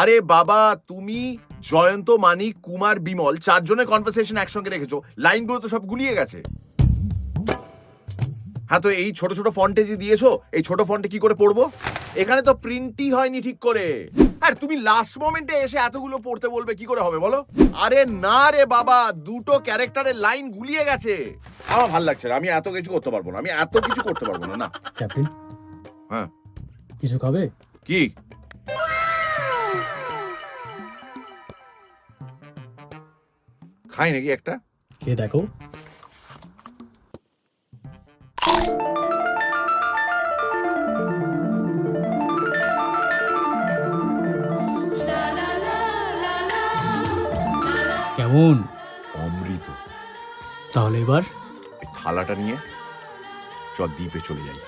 আরে বাবা তুমি জয়ন্ত মানিক কুমার বিমল চারজনের কনভারসেশন একসঙ্গে রেখেছো। লাইনগুলো তো সব গুলিয়ে গেছে। হ্যাঁ তো এই ছোট ছোট ফন্টে যে দিয়েছ এই ছোট ফন্টে কি করে পড়ব? এখানে তো প্রিন্টই হয়নি ঠিক করে। আর তুমি লাস্ট মোমেন্টে এসে এতগুলো পড়তে বলবে কি করে হবে বলো? আরে না রে বাবা দুটো ক্যারেক্টারের লাইন গুলিয়ে গেছে। আমার ভালো লাগছে না আমি এত কিছু করতে পারব না আমি এত কিছু করতে পারব না না। ক্যাপ্টেন হ্যাঁ। কিছু খাবে? কি? খাই নাকি একটা খেয়ে দেখো কেমন অমৃত তাহলে এবার এই থালাটা নিয়ে চল দ্বীপে চলে যাই